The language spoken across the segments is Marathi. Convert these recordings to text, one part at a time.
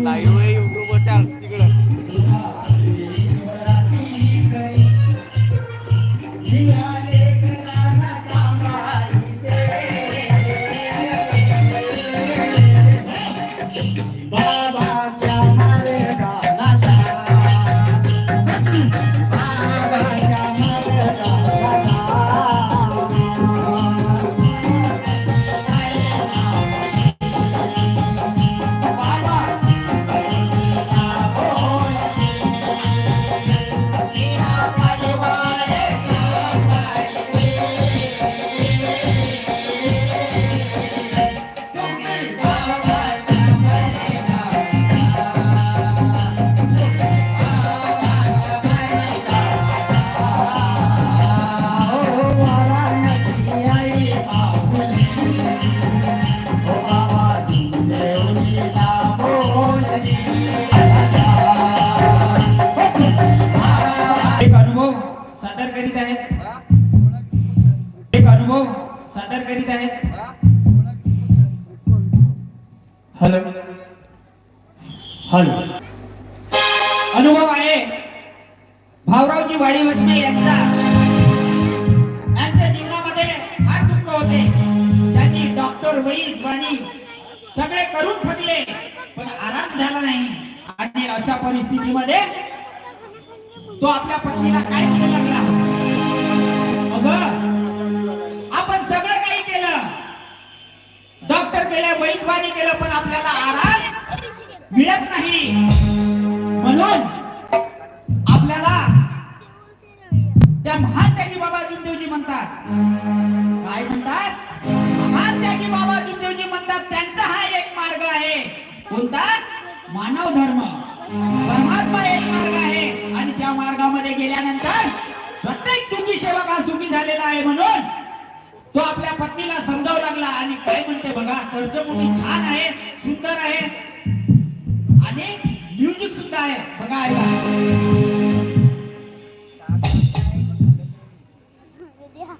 来油 au 哥们带个人 अनुभव आहे. भाऊरावजी वाडी वसमे यांचा. यांच्या जीवनामध्ये फार दुःख होते. त्यांनी डॉक्टर वैद वाणी सगळे करून थकले पण आराम झाला नाही. आणि अशा परिस्थितीमध्ये तो आपल्या पत्नीला काय म्हणू लागला? अग आपण सगळं काही केलं. डॉक्टर केलं वैद्यवानी केलं पण आपल्याला आराम मिळत नाही. म्हणून आपल्याला त्या महान त्यागी बाबा जुमदेवजी म्हणतात. काय म्हणतात? महान त्यागी बाबा जुमदेवजी म्हणतात त्यांचा हा एक मार्ग आहे. कोणता? मानव धर्म. परमात्मा एक मार्ग आहे. आणि त्या मार्गामध्ये गेल्यानंतर प्रत्येक तुझी सेवक हा सुखी झालेला आहे म्हणून तो आपल्या पत्नीला समजावू लागला आणि काय म्हणते बघा कर्जमुठी छान आहे सुंदर आहे. आणि म्युझिक सुद्धा आहे बघा ऐका. विद्या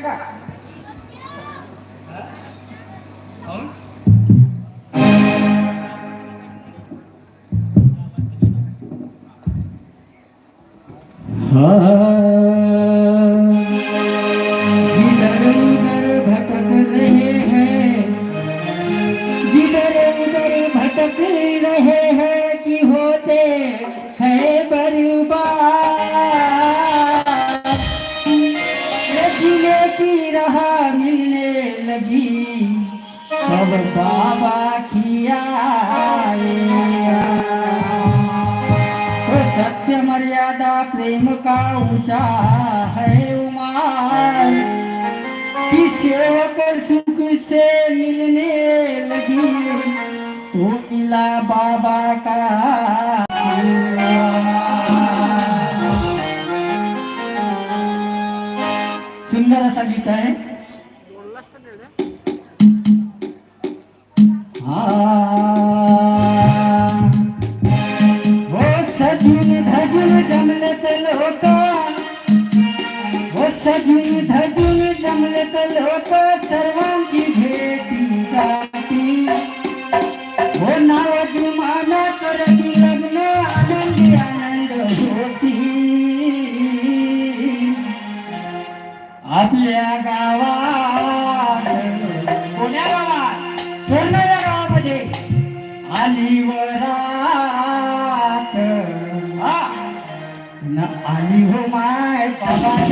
এটা बाबा किया सत्य मर्यादा प्रेम का ऊँचा है उमान। कि सेवक सुख से मिलने लगी? तो मिला बाबा का सुंदर असा गीत हा। I'm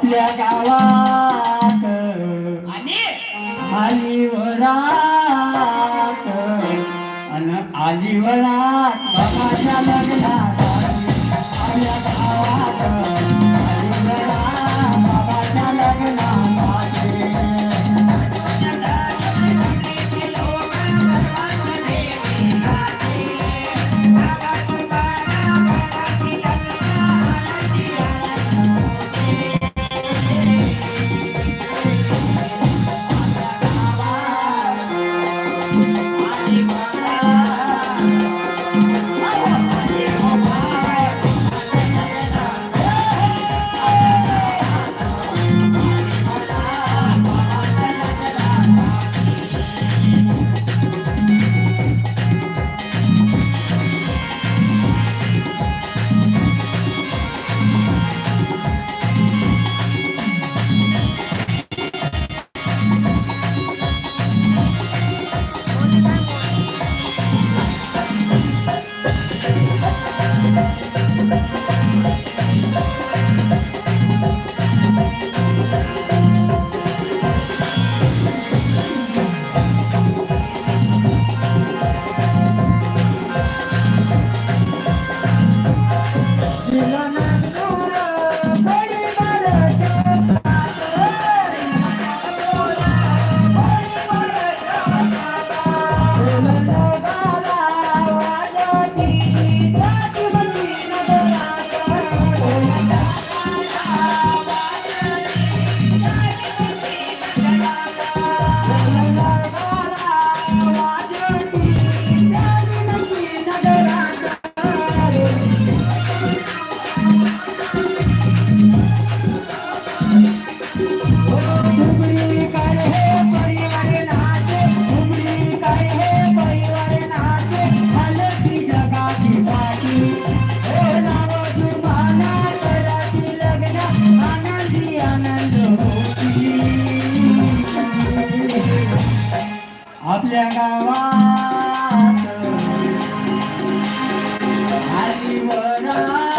आपल्या गावात. आली आली वरात आली वरात बाबाच्या लग्नात. Shivaraya.